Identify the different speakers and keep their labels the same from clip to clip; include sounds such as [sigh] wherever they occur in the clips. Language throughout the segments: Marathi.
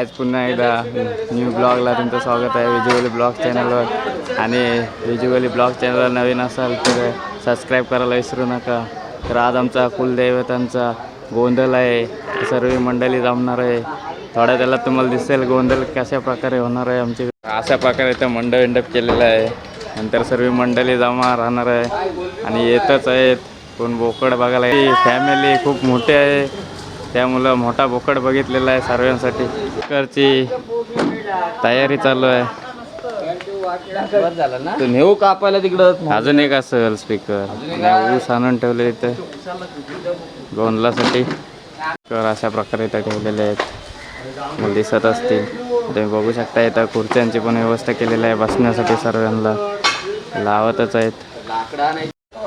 Speaker 1: आज पुन्हा एकदा न्यू ब्लॉगला तुमचं स्वागत आहे. विज्युअली ब्लॉग चॅनलवर आणि विज्युअली ब्लॉग चॅनलवर नवीन असाल तर सबस्क्राईब करायला विसरू नका. तर आज आमचा कुलदैवतांचा गोंधळ आहे. सर्व मंडळी जमणार आहे. थोड्या त्याला तुम्हाला दिसेल गोंधळ कशा प्रकारे होणार आहे आमचे. अशा प्रकारे इथं मंडळ विंडप केलेलं आहे. नंतर सर्व मंडळी जमा राहणार आहे. आणि येतच आहेत. कोण बोकड बघायला. ही फॅमिली खूप मोठी आहे. त्यामुळं मोठा बोकड बघितलेला आहे सर्वांसाठी. करची तयारी चालू आहे.
Speaker 2: तो नेऊ कापायला तिकडं?
Speaker 1: अजून एक असेल स्पीकर ऊस आणून ठेवले इथे. गोंधलासाठी कर अशा प्रकारे इथं ठेवलेले आहेत. मला दिसत असतील. तुम्ही बघू शकता इथं खुर्च्यांची पण व्यवस्था केलेली आहे बसण्यासाठी सर्वांना. लावतच आहेत.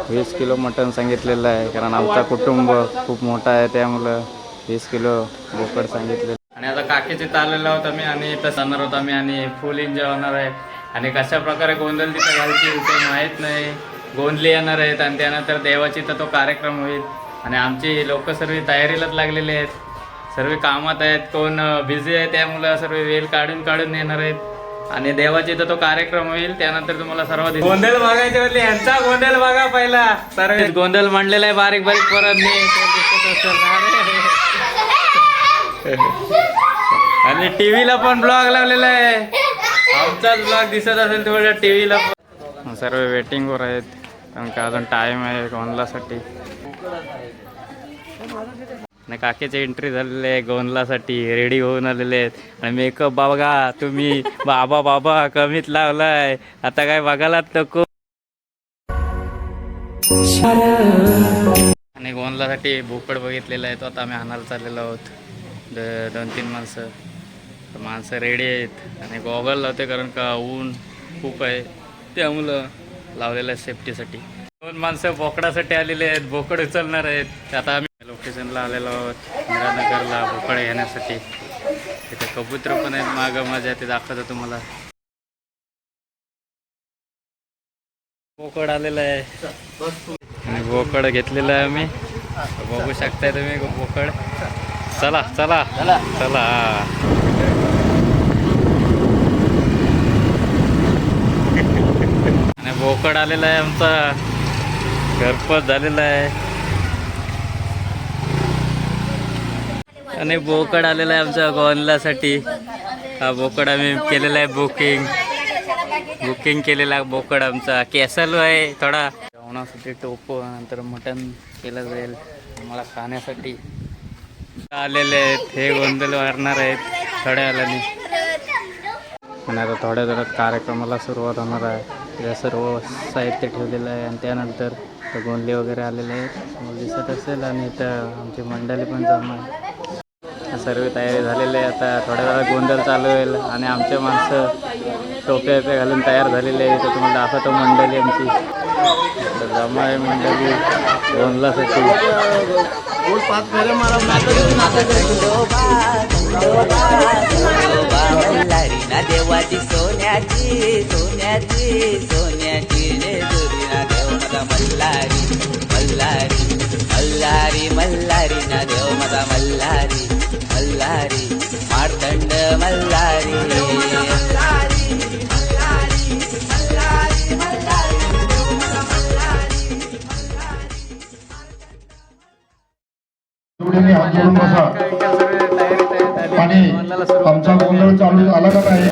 Speaker 1: वीस किलो मटण सांगितलेलं आहे कारण आमचा कुटुंब खूप मोठा आहे त्यामुळं. वीस किलो बोकड सांगितले. आणि आता काकीचे आलेलो आहोत आम्ही आणि इथं जाणार आहोत आम्ही आणि फुल एन्जॉय होणार आहे. आणि कशा प्रकारे गोंधळ तिथं घालतील ते माहीत नाही. गोंधली येणार आहेत आणि त्यानंतर देवाची तर तो कार्यक्रम होईल. आणि आमची लोक सर्व तयारीलाच लागलेले आहेत. सर्व कामात आहेत कोण बिझी आहे त्यामुळं सर्व वेळ काढून काढून येणार आहेत. आणि देवाची तर तो कार्यक्रम होईल त्यानंतर तुम्हाला सर्व. गोंधळ बघायचे म्हणजे यांचा गोंधळ बघा पहिला. सर्व गोंधळ मांडलेला आहे बारीक बारीक पोरांनी [laughs] [laughs] आणि टीव्हीला पण ब्लॉग लावलेला आहे. आमचाच ब्लॉग दिसत असेल तेवढ्या टीव्हीला. पण सर्व वेटिंगवर आहेत. कारण का अजून टाइम आहे गोंधलासाठी आणि काकीची एंट्री झालेली आहे गोंधलासाठी रेडी होऊन आलेले आहेत. आणि मेकअप बघा तुम्ही बाबा बाबा कमीत लावलाय. आता काय बघायलाच नको. आणि गोंधलासाठी भोपड बघितलेला आहे. तो आता आम्ही आणायला चाललेलो आहोत. दोन तीन माणसं. तर माणसं रेडी आहेत. आणि गॉगल लावते कारण का ऊन खूप आहे. त्यामुळं लावलेलं आहे सेफ्टीसाठी दोन माणसं बोकडासाठी आलेले आहेत. बोकड उचलणार आहेत. आता आम्ही लोकेशनला आलेलो आहोत. इंदिरानगरला बोकड घेण्यासाठी तिथे कबूतर पण आहेत. मागं माझ्या ते दाखवतो तुम्हाला. बोकड आलेलं आहे. आणि बोकड घेतलेलं आहे आम्ही. बघू शकताय तुम्ही बोकड. चला चला.
Speaker 2: चला.
Speaker 1: चला. आणि बोकड आलेला आहे आमचा. घरपोच झालेला आहे. आणि बोकड आलेला आहे आमच्या गोंधलासाठी हा बोकड आम्ही केलेला आहे बुकिंग. बुकिंग केलेला बोकड आमचा. केसल आहे थोडा. जेवणासाठी टोपो नंतर मटण केलं जाईल. आम्हाला खाण्यासाठी. आलेले आहेत हे गोंधळ वारणार आहेत थोड्या वेळाने आणि आता थोड्या वेळात कार्यक्रमाला सुरुवात होणार आहे. या सर्व साहित्य ठेवलेलं आहे आणि त्यानंतर ते वगैरे आलेले आहेत. दिसत असेल आणि इथं आमची मंडळी पण जमा आहे. सर्व तयारी झालेली आहे. आता थोड्या वेळात गोंधळ चालू होईल आणि आमचे माणसं टोपे वोपे घालून तयार झालेले आहे तर तुम्हाला दाखवतो मंडळी आमची. जमा आहे मंडळी. गोंधळासाठी.
Speaker 3: ना देवाची सोन्याची सोन्याची सोन्याची रे दुरी ना देव माझा मल्हारी मल्हारी मल्हारी मल्हारी ना देव माझा मल्हारी मल्हारी मार्तंड मल्हारी.
Speaker 4: एवढे हात जोडून बसा. आणि आमचा गोंधळ चालू आला का नाही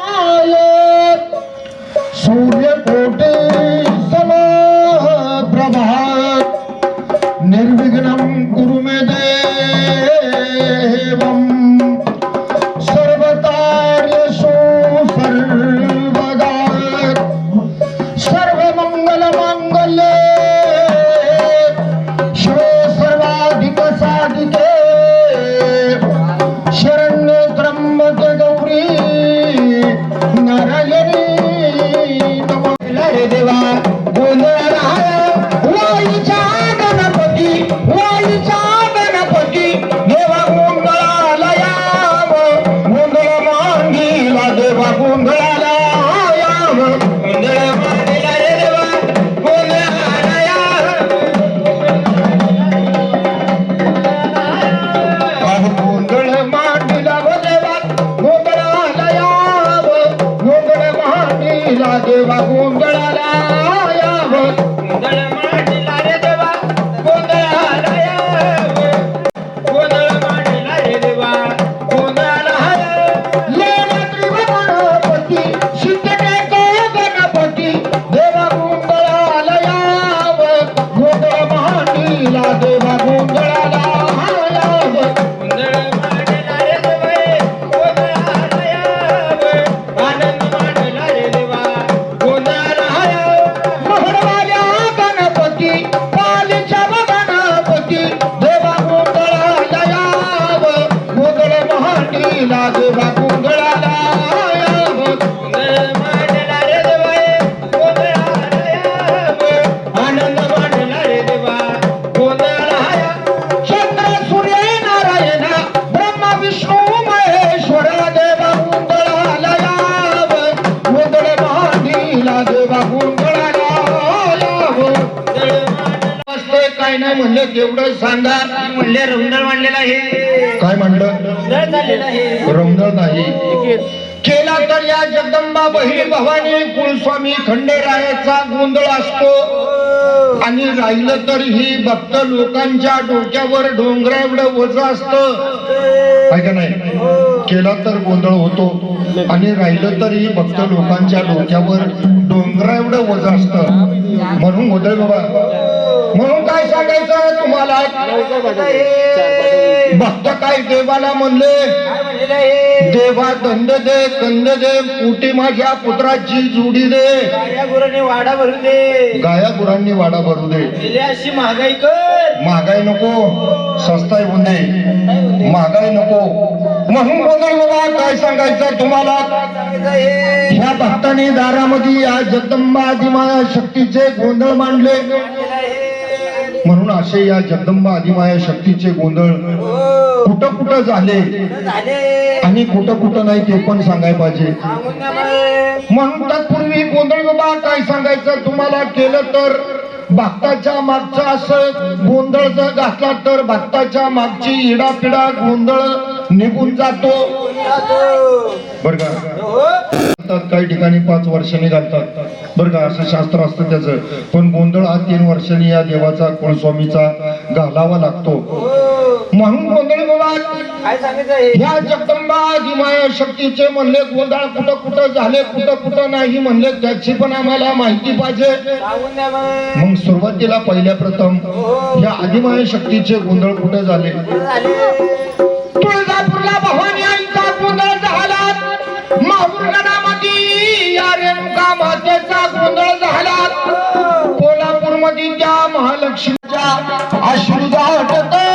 Speaker 4: म्हणलं तेवढं सांगा.
Speaker 5: म्हणले रौंदळ मांडलेला आहे.
Speaker 4: काय म्हणलं?
Speaker 5: आहे.
Speaker 4: रमण नाही. केला तर या जगदंबा बहिणी भवानी कुलस्वामी खंडेरायाचा गोंधळ असतो. आणि राहिलं तर ही भक्त लोकांच्या डोक्यावर डोंगरा एवढं वज असत. का नाही? केला तर गोंधळ होतो. आणि राहिलं तर ही भक्त लोकांच्या डोक्यावर डोंगरा एवढं वज असत. म्हणून गोंधळ बाबा. म्हणून काय सांगायचं? तुम्हाला भक्त काय देवाला म्हणले? देवा दंड दे कंद दे पोटी माझ्या पुत्राची जुडी दे.
Speaker 5: या गुराने वाडा भरून दे.
Speaker 4: गाया गुरांनी वाडा भरू दे.
Speaker 5: अशी महागाई कर.
Speaker 4: महागाई नको. सस्ताई होऊन दे. महागाई नको. म्हणून बोलाय बाबा काय सांगायचं तुम्हाला? ह्या भक्ताने दारामध्ये या जगदंबा आदिमाया शक्तीचे गोंधळ मांडले. म्हणून असे या जगदंबा आदिमाया शक्तीचे गोंधळ कुठं कुठं झाले? आणि कुठं कुठं नाही ते पण सांगायला पाहिजे. म्हणून तत्पूर्वी गोंधळ बाबा काय सांगायचं तुम्हाला केलं तर? भक्ताच्या मागचा असं गोंधळ जर घातला तर? भक्ताच्या मागची इडापिडा गोंधळ निघून जातो. बर का? घालतात, काही ठिकाणी पाच वर्षांनी घालतात बरं का? असं शास्त्र असतं त्याचं. पण गोंधळ हा तीन वर्षांनी या देवाचा कुलस्वामीचा घालावा लागतो. म्हणून गोंधळ ह्या जगदंबा दिमाया शक्तीचे म्हणले गोंधळ कुठं कुठं झाले कुठं कुठं नाही म्हणले त्याची पण आम्हाला माहिती पाहिजे.
Speaker 5: मग.
Speaker 4: सुरुवातीला पहिल्या प्रथम ह्या आदिमाया शक्तीचे गोंधळ कुठे झाले? तुळजापूरला भवानी आईचा गोंधळ झाला माहूर गणामध्ये या रेणुका मातेचा गोंधळ झाला कोल्हापूरमध्ये त्या महालक्ष्मीच्या अश्रुदाटत वर्धनाई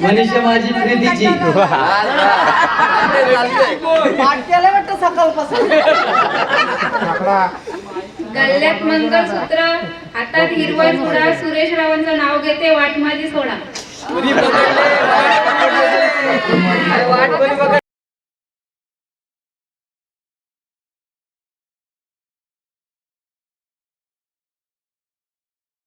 Speaker 5: मनीषा माझी प्रीतीची.
Speaker 6: गल्ल्यात मंगळसूत्र हातात हिरवा चुडा सुरेश रावांचं नाव घेते वाट माझी सोडा.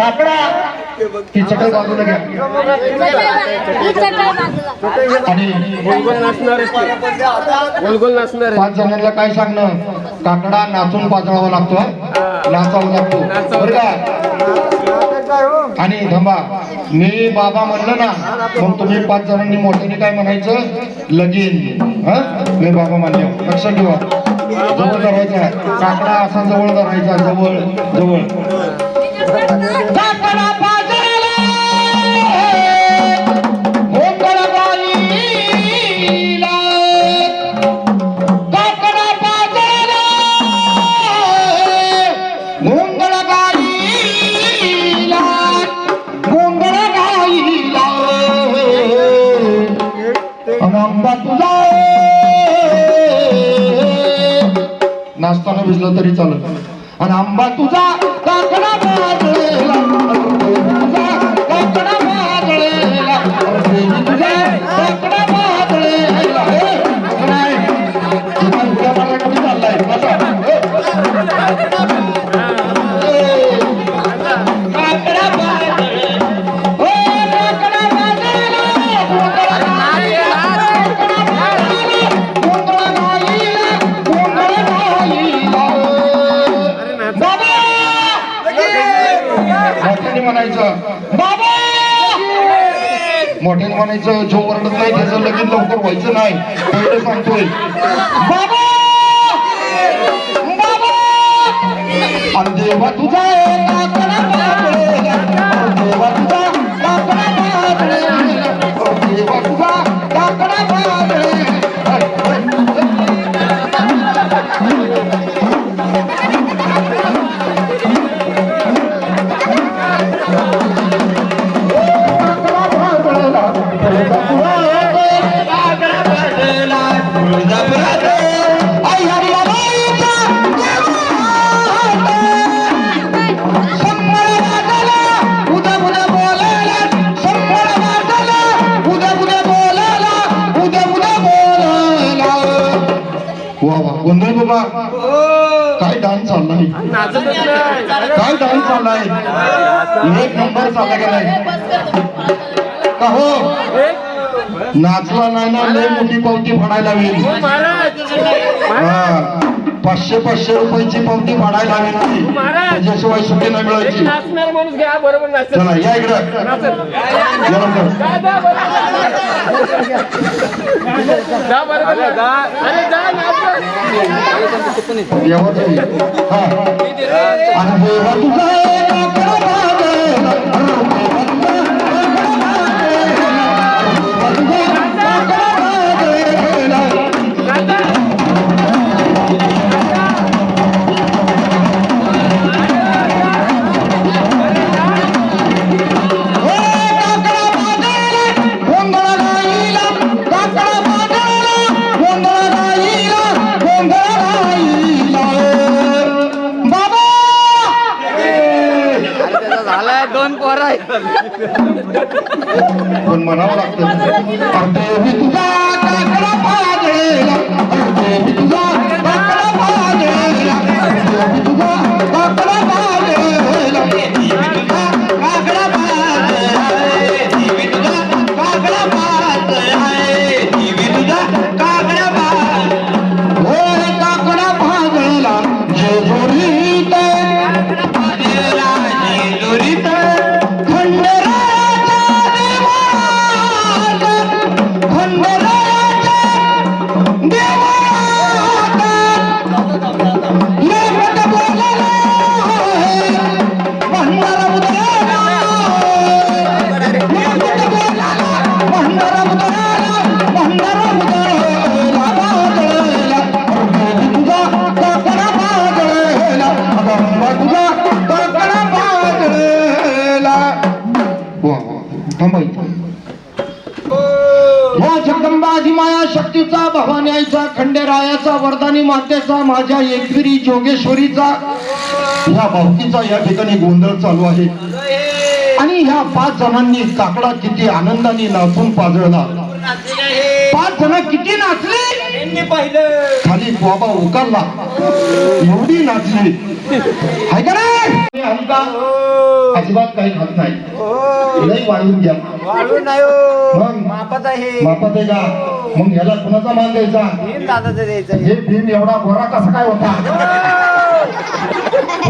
Speaker 4: काकडा ती चटई बाजूला घ्या. आणि पाच जणांना काय सांगणं? काकडा नाचून पाजळावा लागतो हा? नाचावा लागतो. बरं का? आणि थांबा. मी बाबा म्हणलं ना मग तुम्ही पाच जणांनी मोठ्याने काय म्हणायचं? लगीन. हा? मी बाबा मान्य. लक्षात ठेवा. जवळ धरायचा काकडा असा जवळ धरायचा जवळ जवळ. तुझा नाचताना भिजलं तरी चालत. आणि आंबा तुझा म्हणायचं जो ओरडत नाही त्याचं लगीन लवकर व्हायचं नाही. पहिलं सांगतोय. बाबा! बाबा अरे देवा तुझा पावती फाडायला होईल हा. पाचशे पाचशे रुपयाची पावती फाडायला हवी ती. त्याच्याशिवाय सुट्टी नाही मिळायची. चला या इकडं. या लवकर. पण म्हणावं लागतं या जगदंबाजी माया शक्तीचा भवानी आईचा खंडेरायाचा वरदानी मातेचा माझ्या एकविरी जोगेश्वरीचा या भावकीचा या ठिकाणी गोंधळ चालू आहे. आणि ह्या पाच जणांनी काकडा किती आनंदाने नाचून पाजळला. पाच जण किती नाचले?
Speaker 5: पाहिलं.
Speaker 4: खाली बाबा उकारला एवढी नाचली. आहे का हलका अजिबात काही खात नाही. लई वाढून घ्या.
Speaker 5: वाढून नाही
Speaker 4: मग?
Speaker 5: मापात आहे.
Speaker 4: मापात आहे का? मग ह्याला कुणाचा मान द्यायचा?
Speaker 5: दादाचं द्यायचं
Speaker 4: हे भीम एवढा गोरा कसा काय होता?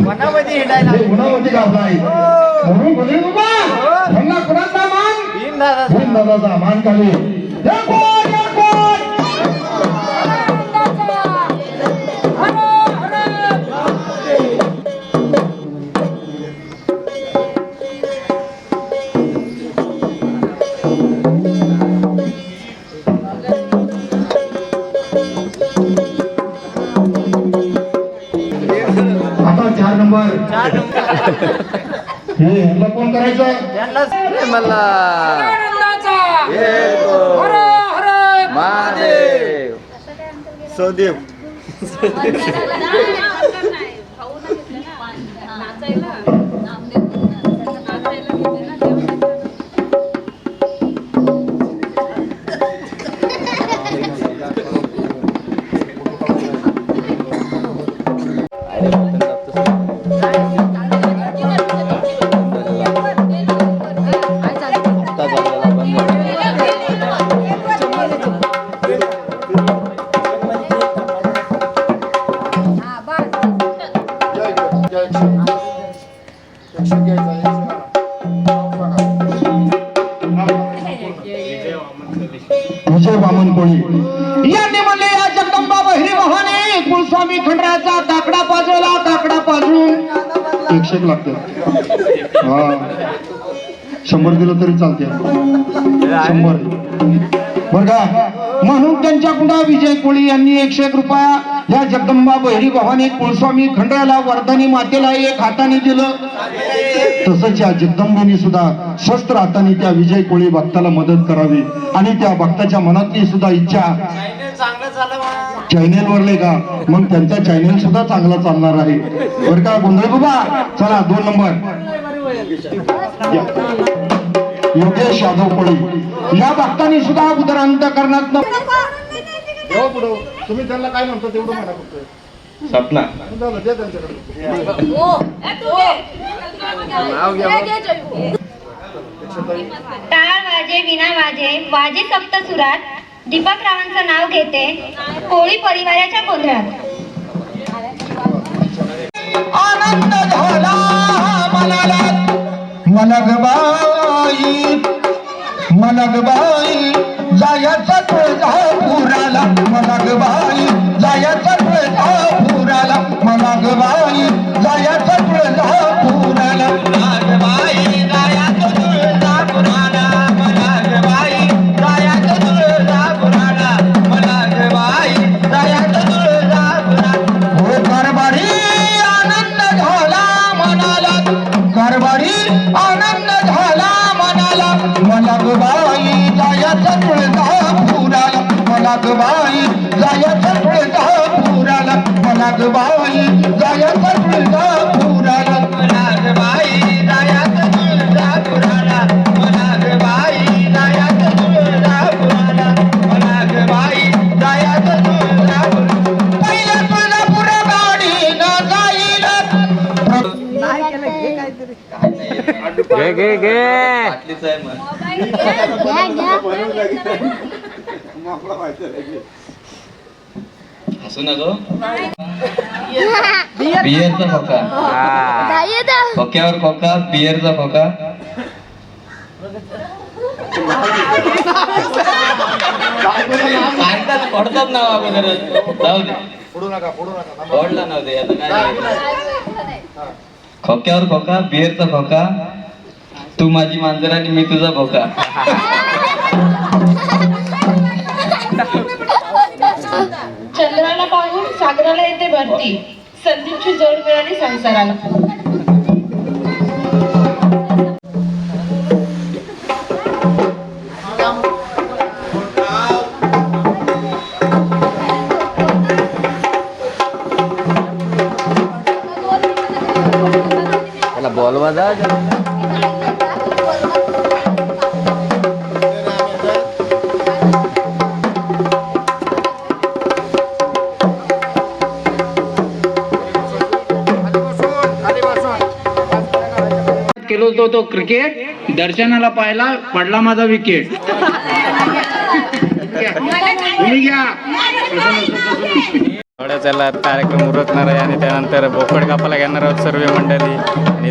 Speaker 5: मनामध्ये हिंडायला.
Speaker 4: हे गुणावरती गावला आहे. म्हणून बोले बाबा ह्यांना कुणाचा मान?
Speaker 5: भीम दादा
Speaker 4: भीम दादाचा मान खाली. करायचं
Speaker 1: मला महादेव.
Speaker 6: सौदेव
Speaker 4: शंभर दिलं तरी चालते शंभर. बर का? म्हणून त्यांच्याकडून विजय कोळी यांनी एकशे एक रुपया या जगदंबा बहिरी भवानी कुलस्वामी खंडराला वर्धनी मातेला एक हाताने दिलं. तसंच या जगदंबेने सुद्धा शस्त्र हाताने त्या विजय कोळी भक्ताला मदत करावी. आणि त्या भक्ताच्या मनातली सुद्धा इच्छा. चॅनेल वरले का? मग त्यांचा चॅनेल सुद्धा चांगला चालणार आहे. बर का गोंधळ बाबा? चला दोन नंबर योगेश यादव कोळी या भक्तांनी सुद्धा उदरांत करण्यात तुम्ही त्यांना काय म्हणतो तेवढं म्हणा फक्त
Speaker 2: सपना.
Speaker 7: टाळ वाजे विना वाजे वाजे सप्त सुरात. दीपक रावांचं नाव घेते कोळी परिवाराच्या गोंधळात.
Speaker 4: आनंद झाला मनाला मलगबाई मलगबाई जायचा तुळजापुराला मलगबाई जायचा तुळजापुराला मलगबाई जायचा गबाई जायचं तुळजापुराला मला गबाई जायचं तुळजापुराला मला गबाई जायचं तुळजापुराला मला गबाई जायचं पहिल्या तुळजापुर गाडी न जाईल
Speaker 5: नाही केलं हे काहीतरी.
Speaker 1: घे घे घे.
Speaker 2: हसू नको. बियरचा खोका
Speaker 1: हा.
Speaker 2: खोक्यावर खोका बियरचा खोका सांगतात पडतात ना अगोदर जाऊ दे. पडला नव्हते ते आता काय खोक्यावर खोका बियरचा खोका तू माझी मांजर आणि मी तुझा खोका
Speaker 8: पाहून येते भरती. संदीपची जोड मिळाली संसाराला.
Speaker 9: केलो होतो तो क्रिकेट दर्शनाला पाहायला पडला माझा विकेट तुम्ही घ्या.
Speaker 1: थोड्या चला कार्यक्रम उरकणार आहे आणि त्यानंतर बोकड कापाला घेणार आहोत सर्व मंडळी. आणि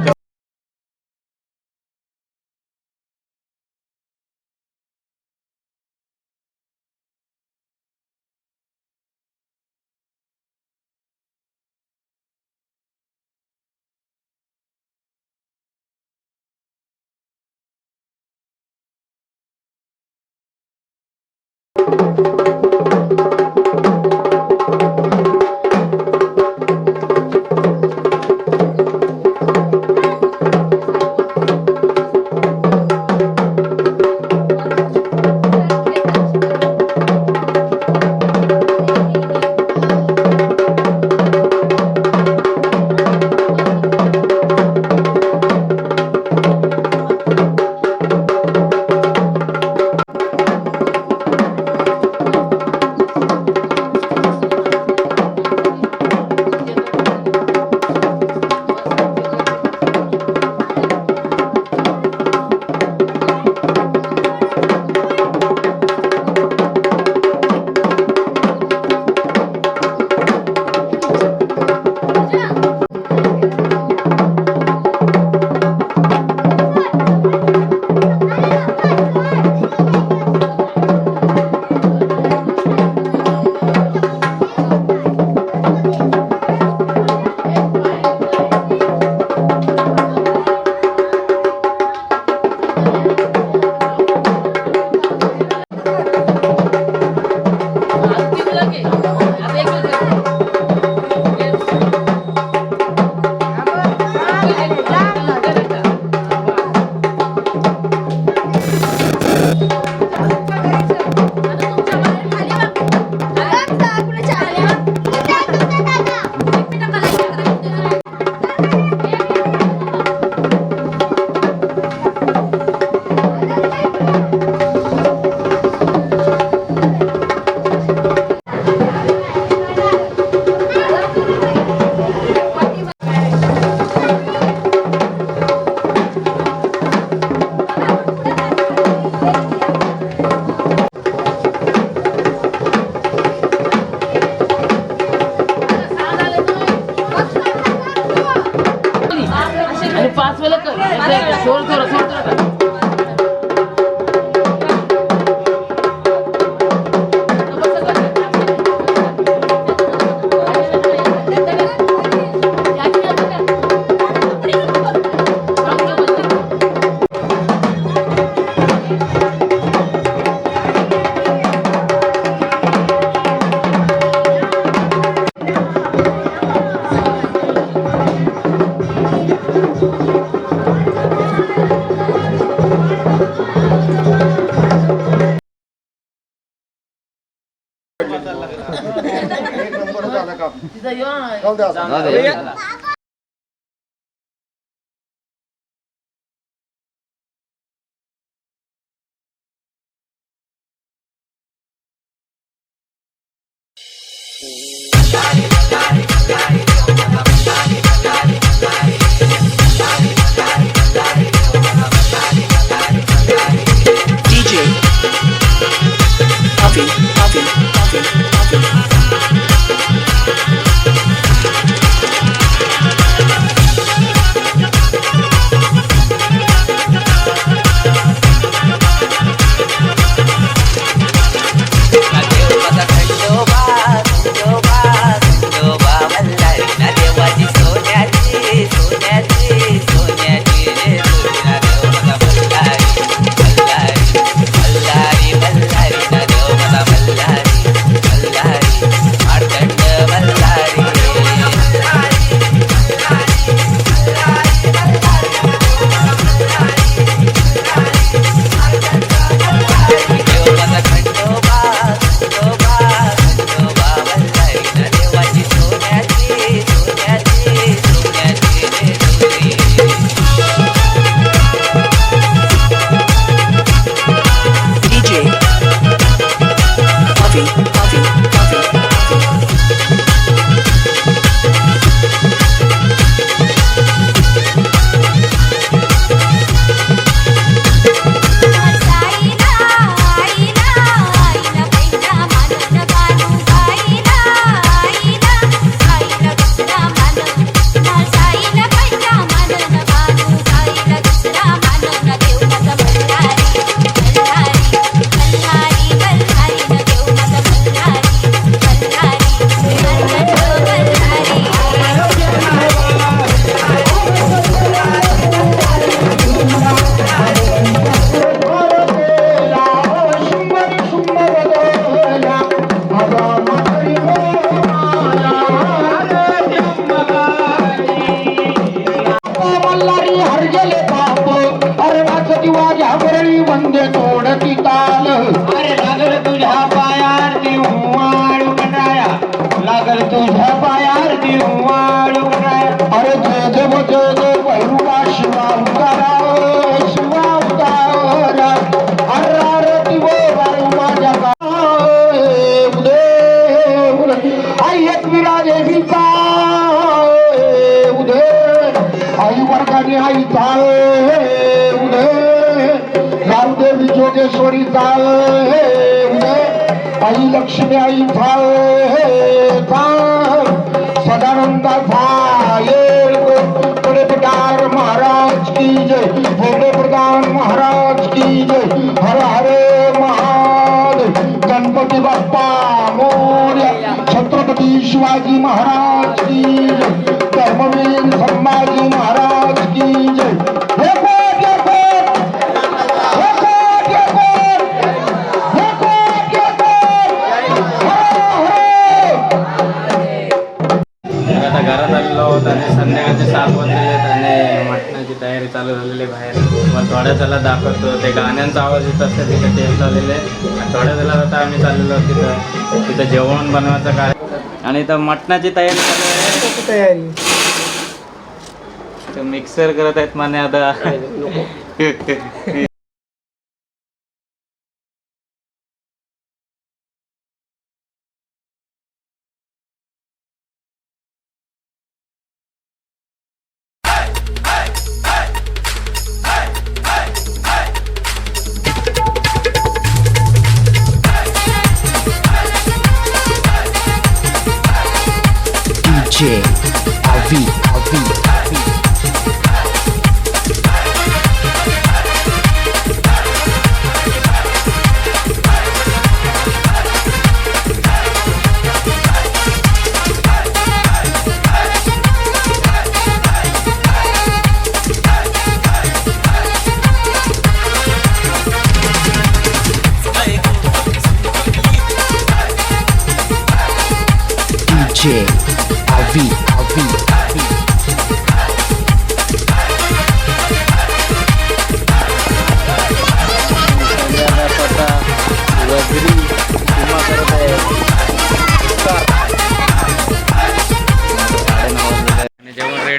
Speaker 4: સોળ સોળ સોળ なぜ सदानंदा झाले प्रकार महाराज की जय। भोगले प्रधान महाराज की जय। हर हरे महादेव। गणपती बाप्पा मोर्या। छत्रपती शिवाजी महाराज की जय। धर्मवीर संभाजी महाराज
Speaker 1: मग थोड्या त्याला दाखवतो. ते गाण्यांचा आवाज येत असतो तिथे टेस्ट झालेले थोड्या त्याला आता आम्ही चाललेलो तिथं. तिथं जेवण बनवायचं काय? आणि इथं मटणाची तयारी तयारी. मिक्सर करत आहेत माने आता. [laughs] [laughs]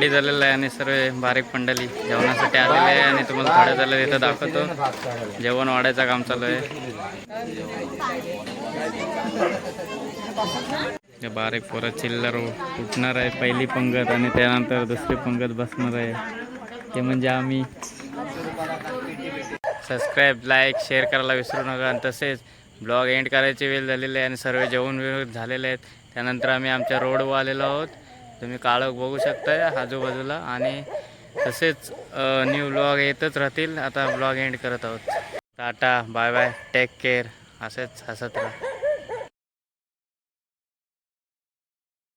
Speaker 1: रेडी झालेलं आहे आणि सर्व बारीक पंडली जेवणासाठी आलेले आहे आणि तुम्हाला थोड्या झालं इथं दाखवतो. जेवण वाढायचं काम चालू आहे. बारीक पोरं चिल्लर उठणार आहे पहिली पंगत आणि त्यानंतर दुसरी पंगत बसणार आहे. ते म्हणजे आम्ही. सबस्क्राईब लाईक शेअर करायला विसरू नका. आणि तसेच ब्लॉग एंड करायची वेळ झालेली आहे आणि सर्व जेवण वेळ झालेले आहेत. त्यानंतर आम्ही आमच्या रोडवर आलेलो आहोत. तुम्ही काळोख बघू शकताय आजूबाजूला आणि तसेच न्यू ब्लॉग येतच राहतील. आता ब्लॉग एंड करत आहोत. Tata bye bye take care असेच हसत राहा.